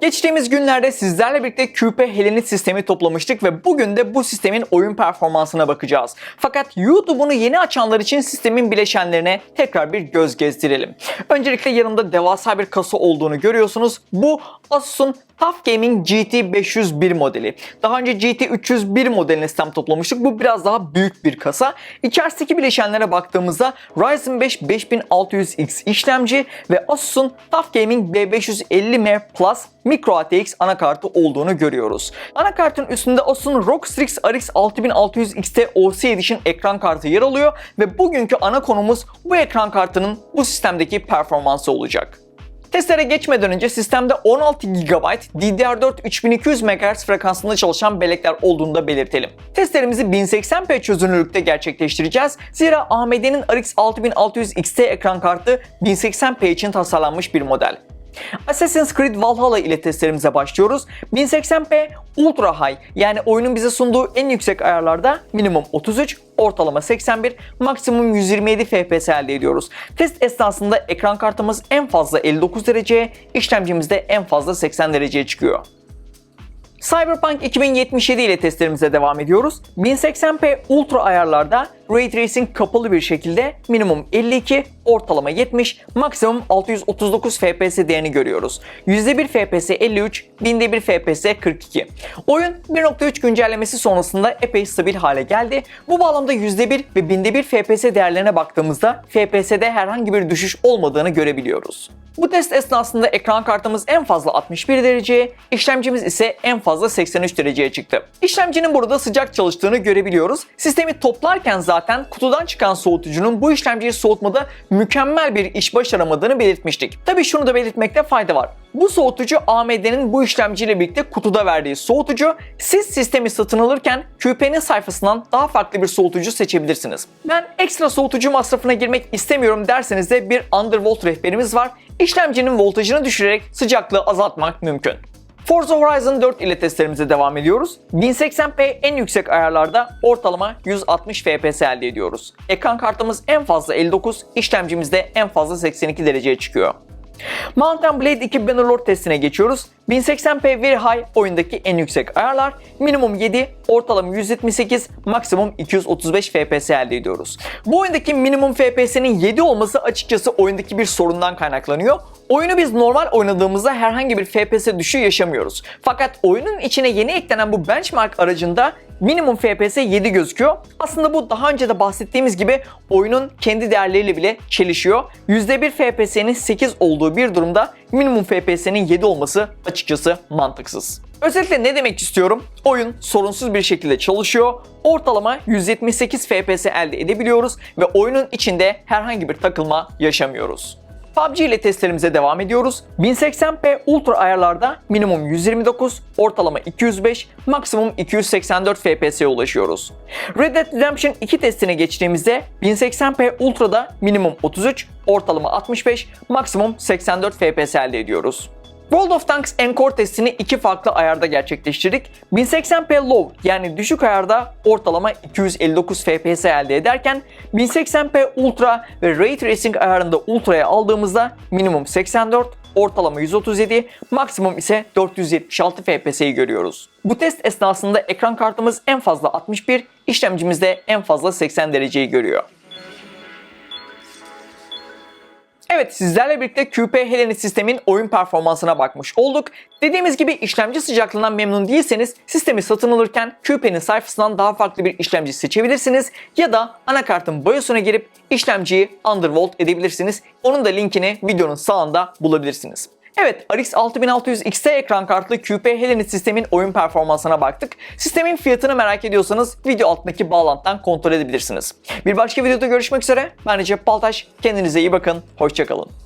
Geçtiğimiz günlerde sizlerle birlikte QP Helenit sistemi toplamıştık ve bugün de bu sistemin oyun performansına bakacağız. Fakat YouTube'unu yeni açanlar için sistemin bileşenlerine tekrar bir göz gezdirelim. Öncelikle yanımda devasa bir kasa olduğunu görüyorsunuz. Bu Asus'un TUF Gaming GT 501 modeli. Daha önce GT 301 modeline sistem toplamıştık. Bu biraz daha büyük bir kasa. İçerisindeki bileşenlere baktığımızda Ryzen 5 5600X işlemci ve Asus'un TUF Gaming B550M Plus Micro ATX anakartı olduğunu görüyoruz. Anakartın üstünde Asus'un ROG Strix RX 6600 XT OC Edition ekran kartı yer alıyor ve bugünkü ana konumuz bu ekran kartının bu sistemdeki performansı olacak. Testlere geçmeden önce sistemde 16 GB DDR4 3200 MHz frekansında çalışan bellekler olduğunu da belirtelim. Testlerimizi 1080p çözünürlükte gerçekleştireceğiz. Zira AMD'nin RX 6600 XT ekran kartı 1080p için tasarlanmış bir model. Assassin's Creed Valhalla ile testlerimize başlıyoruz. 1080p Ultra High yani oyunun bize sunduğu en yüksek ayarlarda minimum 33, ortalama 81, maksimum 127 FPS elde ediyoruz. Test esnasında ekran kartımız en fazla 59 dereceye, işlemcimiz de en fazla 80 dereceye çıkıyor. Cyberpunk 2077 ile testlerimize devam ediyoruz. 1080p Ultra ayarlarda Ray Tracing kapalı bir şekilde minimum 52, ortalama 70, maksimum 639 FPS değerini görüyoruz. %1 FPS 53, binde 1 FPS 42. Oyun 1.3 güncellemesi sonrasında epey stabil hale geldi. Bu bağlamda %1 ve binde 1 FPS değerlerine baktığımızda FPS'de herhangi bir düşüş olmadığını görebiliyoruz. Bu test esnasında ekran kartımız en fazla 61 dereceye, işlemcimiz ise en fazla 83 dereceye çıktı. İşlemcinin burada sıcak çalıştığını görebiliyoruz. Sistemi toplarken zaten kutudan çıkan soğutucunun bu işlemciyi soğutmada mükemmel bir iş başaramadığını belirtmiştik. Tabii şunu da belirtmekte fayda var. Bu soğutucu AMD'nin bu işlemciyle birlikte kutuda verdiği soğutucu. Siz sistemi satın alırken QP'nin sayfasından daha farklı bir soğutucu seçebilirsiniz. Ben ekstra soğutucu masrafına girmek istemiyorum derseniz de bir undervolt rehberimiz var. İşlemcinin voltajını düşürerek sıcaklığı azaltmak mümkün. Forza Horizon 4 ile testlerimize devam ediyoruz. 1080p en yüksek ayarlarda ortalama 160 FPS elde ediyoruz. Ekran kartımız en fazla 59, işlemcimiz de en fazla 82 dereceye çıkıyor. Mountain Blade 2 Bannerlord testine geçiyoruz. 1080p Very High oyundaki en yüksek ayarlar. Minimum 7, ortalama 178, maksimum 235 FPS elde ediyoruz. Bu oyundaki minimum FPS'nin 7 olması açıkçası oyundaki bir sorundan kaynaklanıyor. Oyunu biz normal oynadığımızda herhangi bir FPS düşüğü yaşamıyoruz. Fakat oyunun içine yeni eklenen bu benchmark aracında minimum FPS 7 gözüküyor. Aslında bu daha önce de bahsettiğimiz gibi oyunun kendi değerleriyle bile çelişiyor. %1 FPS'nin 8 olduğu bir durumda minimum FPS'nin 7 olması açıkçası mantıksız. Özetle ne demek istiyorum? Oyun sorunsuz bir şekilde çalışıyor. Ortalama 178 FPS elde edebiliyoruz ve oyunun içinde herhangi bir takılma yaşamıyoruz. PUBG ile testlerimize devam ediyoruz. 1080p Ultra ayarlarda minimum 129, ortalama 205, maksimum 284 FPS'ye ulaşıyoruz. Red Dead Redemption 2 testine geçtiğimizde 1080p Ultra'da minimum 33, ortalama 65, maksimum 84 FPS elde ediyoruz. World of Tanks Encore testini iki farklı ayarda gerçekleştirdik. 1080p Low yani düşük ayarda ortalama 259 FPS elde ederken 1080p Ultra ve Ray Tracing ayarında Ultra'ya aldığımızda minimum 84, ortalama 137, maksimum ise 476 FPS'yi görüyoruz. Bu test esnasında ekran kartımız en fazla 61, işlemcimizde en fazla 80 dereceyi görüyor. Evet sizlerle birlikte QP Helenit sistemin oyun performansına bakmış olduk. Dediğimiz gibi işlemci sıcaklığından memnun değilseniz sistemi satın alırken QP'nin sayfasından daha farklı bir işlemci seçebilirsiniz ya da anakartın BIOS'una girip işlemciyi undervolt edebilirsiniz. Onun da linkini videonun sağında bulabilirsiniz. Evet, RX 6600 XT ekran kartlı QP Helenit sistemin oyun performansına baktık. Sistemin fiyatını merak ediyorsanız video altındaki bağlantıdan kontrol edebilirsiniz. Bir başka videoda görüşmek üzere. Ben Recep Baltaş. Kendinize iyi bakın. Hoşçakalın.